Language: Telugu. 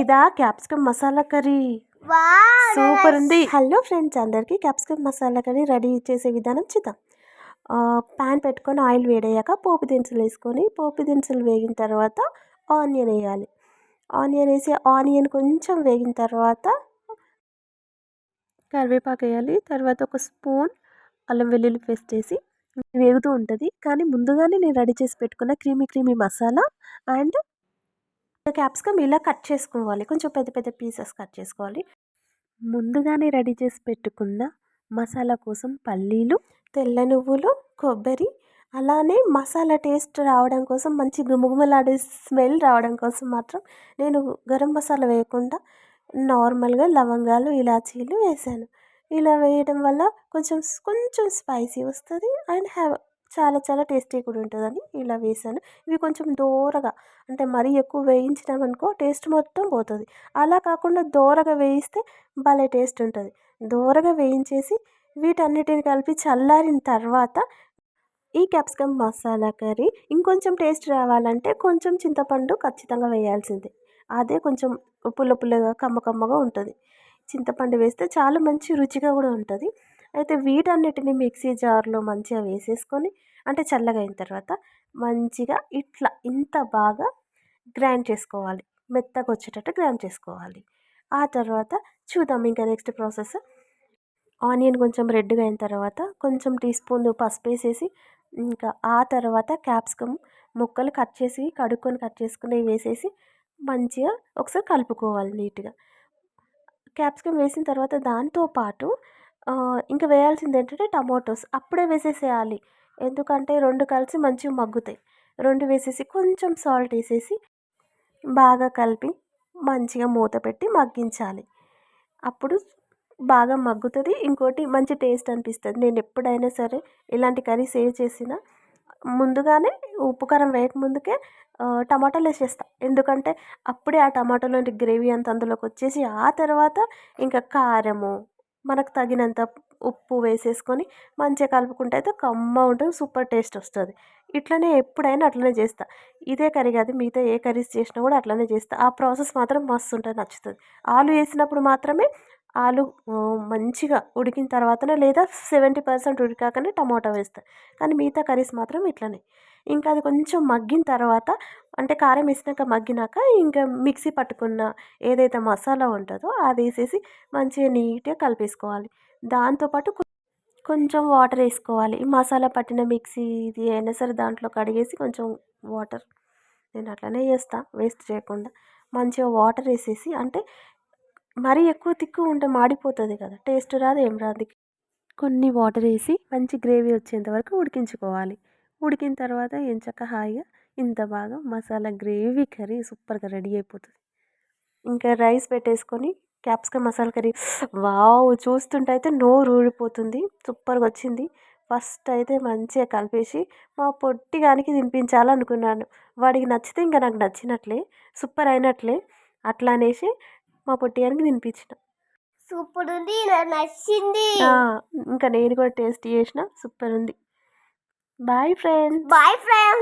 ఇదా క్యాప్సికమ్ మసాలా కర్రీ. సూపర్ ఉంది. హలో ఫ్రెండ్స్ అందరికీ క్యాప్సికమ్ మసాలా కర్రీ రెడీ చేసే విధానం చూద్దాం. ప్యాన్ పెట్టుకొని ఆయిల్ వేడయ్యాక పోపు దినుసులు వేసుకొని పోపు దినుసులు వేగిన తర్వాత ఆనియన్ వేయాలి. ఆనియన్ వేసి ఆనియన్ కొంచెం వేగిన తర్వాత కరివేపాకు వేయాలి. తర్వాత ఒక స్పూన్ అల్లం వెల్లుల్లి పేస్ట్ వేసి వేగుతూ ఉంటుంది. కానీ ముందుగానే నేను రెడీ చేసి పెట్టుకున్న creamy creamy masala and capsicum ఇలా కట్ చేసుకోవాలి. కొంచెం పెద్ద పెద్ద పీసెస్ కట్ చేసుకోవాలి. ముందుగానే రెడీ చేసి పెట్టుకున్న మసాలా కోసం పల్లీలు తెల్ల నువ్వులు కొబ్బరి అలానే మసాలా టేస్ట్ రావడం కోసం మంచి గుమగుమలాడే స్మెల్ రావడం కోసం మాత్రం నేను గరం మసాలా వేయకుండా నార్మల్గా లవంగాలు ఇలాచీలు వేసాను. ఇలా వేయడం వల్ల కొంచెం కొంచెం స్పైసీ వస్తుంది. అండ్ హ్యావ్ చాలా చాలా టేస్టీ కూడా ఉంటుందని ఇలా వేసాను. ఇవి కొంచెం దోరగా అంటే మరీ ఎక్కువ వేయించినామనుకో టేస్ట్ మొత్తం పోతుంది. అలా కాకుండా దోరగా వేయిస్తే భలే టేస్ట్ ఉంటుంది. దోరగా వేయించేసి వీటన్నిటిని కలిపి చల్లారిన తర్వాత ఈ క్యాప్సికమ్ మసాలా కర్రీ ఇంకొంచెం టేస్ట్ రావాలంటే కొంచెం చింతపండు ఖచ్చితంగా వేయాల్సిందే. అదే కొంచెం పుల్ల పుల్లగా కమ్మ కమ్మగా ఉంటుంది. చింతపండు వేస్తే చాలా మంచి రుచిగా కూడా ఉంటుంది. అయితే వీటన్నిటిని మిక్సీ జార్లో మంచిగా వేసేసుకొని అంటే చల్లగా అయిన తర్వాత మంచిగా ఇట్లా ఇంత బాగా గ్రైండ్ చేసుకోవాలి. మెత్తగా వచ్చేటట్టు గ్రైండ్ చేసుకోవాలి. ఆ తర్వాత చూద్దాం ఇంకా నెక్స్ట్ ప్రాసెస్. ఆనియన్ కొంచెం రెడ్గా అయిన తర్వాత కొంచెం టీ స్పూన్ పసుపు వేసేసి ఇంకా ఆ తర్వాత క్యాప్సికమ్ ముక్కలు కట్ చేసి కడుక్కొని కట్ చేసుకుని వేసేసి మంచిగా ఒకసారి కలుపుకోవాలి నీట్గా. క్యాప్సికమ్ వేసిన తర్వాత దాంతో పాటు ఇంకా వేయాల్సింది ఏంటంటే టమాటోస్. అప్పుడే వేసేసేయాలి. ఎందుకంటే రెండు కలిసి మంచిగా మగ్గుతాయి. రెండు వేసేసి కొంచెం సాల్ట్ వేసేసి బాగా కలిపి మంచిగా మూత పెట్టి మగ్గించాలి. అప్పుడు బాగా మగ్గుతుంది. ఇంకోటి మంచి టేస్ట్ అనిపిస్తుంది. నేను ఎప్పుడైనా సరే ఇలాంటి కర్రీ సేవ్ చేసిన ముందుగానే ఉప్పు కారం వేయక ముందుకే టమాటాలు వేసేస్తా. ఎందుకంటే అప్పుడే ఆ టమాటాలోని గ్రేవీ అంత అందులోకి వచ్చేసి ఆ తర్వాత ఇంకా కారము మనకు తగినంత ఉప్పు వేసేసుకొని మంచిగా కలుపుకుంటే అయితే కమ్మ ఉంటుంది సూపర్ టేస్ట్ వస్తుంది. ఇట్లనే ఎప్పుడైనా అట్లనే చేస్తా. ఇదే కర్రీ కాదు మిగతా ఏ కర్రీస్ చేసినా కూడా అట్లనే చేస్తా. ఆ ప్రాసెస్ మాత్రం మస్తు ఉంటుంది నచ్చుతుంది. ఆలు వేసినప్పుడు మాత్రమే ఆలు మంచిగా ఉడికిన తర్వాతనే లేదా సెవెంటీ పర్సెంట్ ఉడికాకనే టమాటా వేస్తా కానీ మిగతా కర్రీస్ మాత్రం ఇట్లనే. ఇంకా అది కొంచెం మగ్గిన తర్వాత అంటే కారం వేసినాక మగ్గినాక ఇంకా మిక్సీ పట్టుకున్న ఏదైతే మసాలా ఉంటుందో అది వేసేసి మంచిగా నీట్గా కలిపేసుకోవాలి. దాంతోపాటు కొంచెం వాటర్ వేసుకోవాలి. మసాలా పట్టిన మిక్సీ ఇది అయినా సరే దాంట్లో కడిగేసి కొంచెం వాటర్. నేను అట్లనే చేస్తా వేస్ట్ చేయకుండా. మంచిగా వాటర్ వేసేసి అంటే మరీ ఎక్కువ తిక్కు ఉంటే మాడిపోతుంది కదా టేస్ట్ రాదు ఏం రాదు. కొన్ని వాటర్ వేసి మంచి గ్రేవీ వచ్చేంత వరకు ఉడికించుకోవాలి. ఉడికిన తర్వాత ఎంచక్క హాయిగా ఇంత బాగా మసాలా గ్రేవీ కర్రీ సూపర్గా రెడీ అయిపోతుంది. ఇంకా రైస్ పెట్టేసుకొని క్యాప్సికమ్ మసాలా కర్రీ వావ్ చూస్తుంటే అయితే నోరు ఊడిపోతుంది సూపర్గా వచ్చింది. ఫస్ట్ అయితే మంచిగా కలిపేసి మా పొట్టిగానికి తినిపించాలనుకున్నాను. వాడికి నచ్చితే ఇంకా నాకు నచ్చినట్లే సూపర్ అయినట్లే అట్లా అనేసి మా పొట్టిగానికి తినిపించిన. సూపర్ ఉంది నాకు నచ్చింది ఇంకా నేను కూడా టేస్ట్ చేసిన సూపర్ ఉంది బాయ్ ఫ్రెండ్స్. Bye friends.